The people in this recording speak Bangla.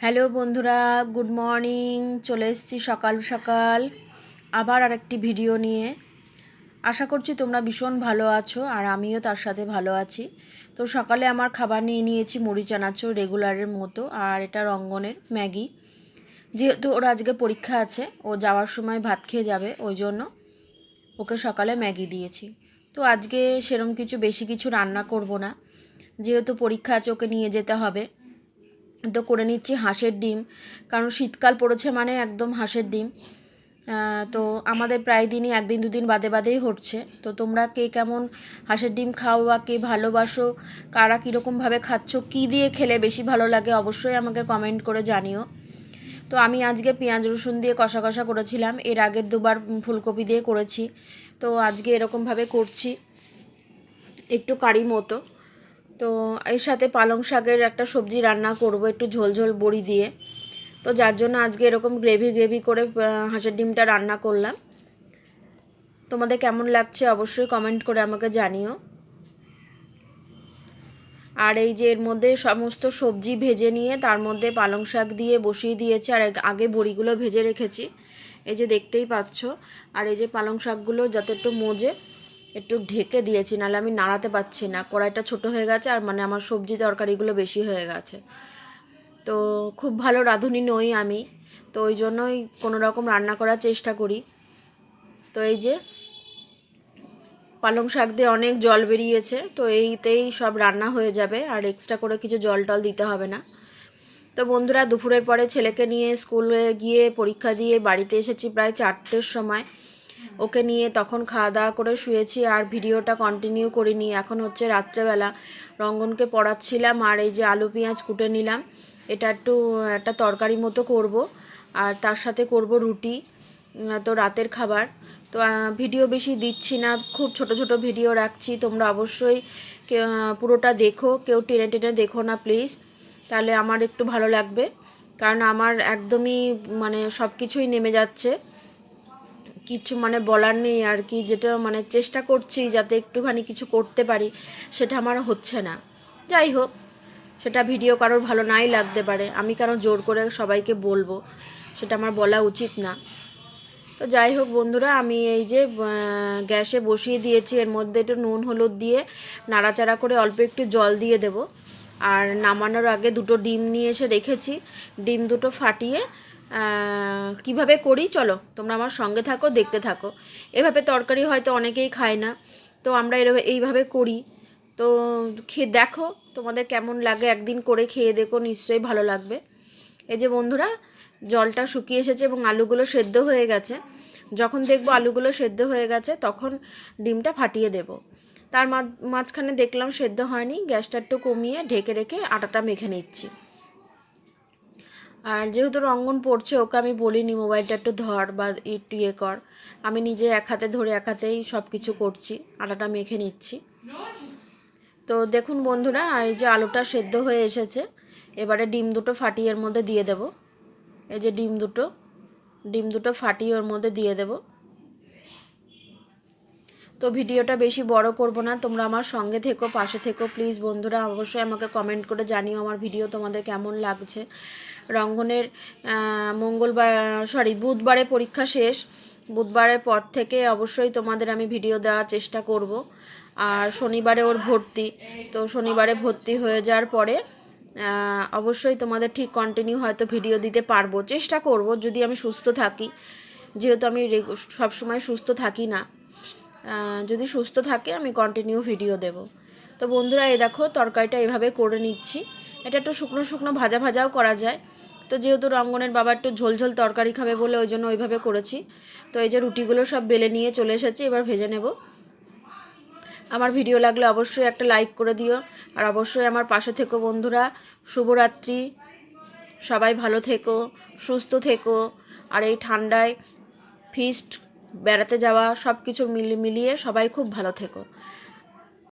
হ্যালো বন্ধুরা, গুড মর্নিং। চলে এসেছি সকাল সকাল। আবার আরেকটি ভিডিও নিয়ে। আশা করছি তোমরা ভীষণ ভালো আছো আর আমিও তার সাথে ভালো আছি। তো সকালে আমার খাবার নিয়ে নিয়েছি মুড়ি চানাচুর রেগুলারের মতো আর এটা রঙ্গনের ম্যাগি। যেহেতু ওর আজকে পরীক্ষা আছে, ও যাওয়ার সময় ভাত খেয়ে যাবে, ওই জন্য ওকে সকালে ম্যাগি দিয়েছি। তো আজকে সেরম কিছু বেশি কিছু রান্না করব না। যেহেতু পরীক্ষা আছে, ওকে নিয়ে যেতে হবে। তো করে নিচ্ছি হাঁসের ডিম, কারণ শীতকাল পড়েছে মানে একদম হাঁসের ডিম। তো আমাদের প্রায় দিনই, একদিন দুদিন বাদে বাদেই হচ্ছে। তো তোমরা কে কেমন হাঁসের ডিম খাও বা কে ভালোবাসো, কারা কীরকমভাবে খাচ্ছ, কী দিয়ে খেলে বেশি ভালো লাগে অবশ্যই আমাকে কমেন্ট করে জানিও। তো আমি আজকে পেঁয়াজ, রসুন দিয়ে কষা কষা করেছিলাম। এর আগের দুবার ফুলকপি দিয়ে করেছি। তো আজকে এরকমভাবে করছি, একটু কারি মতো। তো এর সাথে পালং শাকের একটা সবজি রান্না করব, একটু ঝোল ঝোল বড়ি দিয়ে। তো যার জন্য আজকে এরকম গ্রেভি গ্রেভি করে হাঁসের ডিমটা রান্না করলাম। তোমাদের কেমন লাগছে অবশ্যই কমেন্ট করে আমাকে জানিও। আর এই যে এর মধ্যে সমস্ত সবজি ভেজে নিয়ে তার মধ্যে পালং শাক দিয়ে বসিয়ে দিয়েছি, আর আগে বড়িগুলো ভেজে রেখেছি। এই যে দেখতেই পাচ্ছ। আর এই যে পালং শাকগুলো যাতে একটু মজে একটু ঢেকে দিয়েছি, নাহলে আমি নাড়াতে পারছি না। কড়াইটা ছোট হয়ে গেছে আর মানে আমার সবজি তরকারিগুলো বেশি হয়ে গেছে। তো খুব ভালো রাঁধুনি নই আমি। তো ওই জন্যই কোনো রকম রান্না করার চেষ্টা করি। তো এই যে পালং শাক দিয়ে অনেক জল বেরিয়েছে, তো এইতেই সব রান্না হয়ে যাবে আর এক্সট্রা করে কিছু জল টল দিতে হবে না। তো বন্ধুরা, দুপুরের পরে ছেলেকে নিয়ে স্কুলে গিয়ে পরীক্ষা দিয়ে বাড়িতে এসেছি প্রায় চারটের সময়। ওকে নিয়ে তখন খাওয়া দাওয়া করে শুয়েছি আর ভিডিওটা কন্টিনিউ করিনি। এখন হচ্ছে রাত্রেবেলা রঙ্গনকে পড়াচ্ছিলাম আর এই যে আলু পেঁয়াজ কুটে নিলাম। এটা একটু, একটা তরকারি মতো করব আর তার সাথে করব রুটি তো রাতের খাবার। তো ভিডিও বেশি দিচ্ছি না, খুব ছোট ছোট ভিডিও রাখছি। তোমরা অবশ্যই পুরোটা দেখো, কেউ টেনে টেনে দেখো না প্লিজ। তাহলে আমার একটু ভালো লাগবে। কারণ আমার একদমই মানে সব কিছুই নেমে যাচ্ছে। কিছু মানে বলার নেই আর কি, যেটা মানে চেষ্টা করছি যাতে একটুখানি কিছু করতে পারি, সেটা আমার হচ্ছে না। যাই হোক, সেটা ভিডিও কারোর ভালো নাই লাগতে পারে, আমি কেন জোর করে সবাইকে বলব, সেটা আমার বলা উচিত না। তো যাই হোক বন্ধুরা, আমি এই যে গ্যাসে বসিয়ে দিয়েছি, এর মধ্যে একটু নুন হলুদ দিয়ে নাড়াচাড়া করে অল্প একটু জল দিয়ে দেব। আর নামানোর আগে দুটো ডিম নিয়ে এসে রেখেছি, ডিম দুটো ফাটিয়ে কীভাবে করি? চলো, তোমরা আমার সঙ্গে থাকো, দেখতে থাকো। এভাবে তরকারি হয়তো অনেকেই খায় না, তো আমরা এভাবে এইভাবে করি। তো খেয়ে দেখো তোমাদের কেমন লাগে, একদিন করে খেয়ে দেখো, নিশ্চয়ই ভালো লাগবে। এই যে বন্ধুরা, জলটা শুকিয়ে এসেছে এবং আলুগুলো সেদ্ধ হয়ে গেছে। যখন দেখব আলুগুলো সেদ্ধ হয়ে গেছে, তখন ডিমটা ফাটিয়ে দেব। তার মাঝখানে দেখলাম সেদ্ধ হয়নি, গ্যাসটা একটু কমিয়ে ঢেকে রেখে আটাটা মেখে নিচ্ছি। আর যেহেতু রঙ্গন পড়ছে, ওকে আমি বলিনি মোবাইলটা একটু ধর বা একটু ইয়ে কর। আমি নিজে এক হাতে ধরে এক হাতেই সব কিছু করছি, আটাটা মেখে নিচ্ছি। তো দেখুন বন্ধুরা, এই যে আলুটা সেদ্ধ হয়ে এসেছে, এবারে ডিম দুটো ফাটিয়ে এর মধ্যে দিয়ে দেব। এই যে ডিম দুটো ডিম দুটো ফাটিয়ে ওর মধ্যে দিয়ে দেব। তো ভিডিওটা বেশি বড় করব না, তোমরা আমার সঙ্গে থেকো, পাশে থেকো প্লিজ বন্ধুরা, অবশ্যই আমাকে কমেন্ট করে জানিও আমার ভিডিও তোমাদের কেমন লাগছে। রঙ্গনের মঙ্গলবার সরি বুধবারে পরীক্ষা শেষ। বুধবারের পর থেকে অবশ্যই তোমাদের আমি ভিডিও দেওয়ার চেষ্টা করব। আর শনিবারে ওর ভর্তি, তো শনিবারে ভর্তি হয়ে যাওয়ার পরে অবশ্যই তোমাদের ঠিক কন্টিনিউ হয়তো ভিডিও দিতে পারব। চেষ্টা করব, যদি আমি সুস্থ থাকি, যেহেতু আমি সবসময় সুস্থ থাকি না। যদি সুস্থ থাকে, আমি কন্টিনিউ ভিডিও দেব। তো বন্ধুরা, এই দেখো, তরকারিটা এভাবে করে নিচ্ছি। এটা একটু শুকনো শুকনো ভাজা ভাজাও করা যায়। তো যেহেতু রঙ্গনের বাবা একটু ঝোল ঝোল তরকারি খাবে বলে ওই জন্য ওইভাবে করেছি। তো এই যে রুটিগুলো সব বেলে নিয়ে চলে এসেছি, এবার ভেজে নেব। আমার ভিডিও লাগলে অবশ্যই একটা লাইক করে দিও। আর অবশ্যই আমার পাশে থেকো বন্ধুরা। শুভরাত্রি। সবাই ভালো থেকো, সুস্থ থেকো। আর এই ঠান্ডায় ফিস্ট বেড়াতে যাওয়া সব কিছু মিলি মিলিয়ে সবাই খুব ভালো থেকো।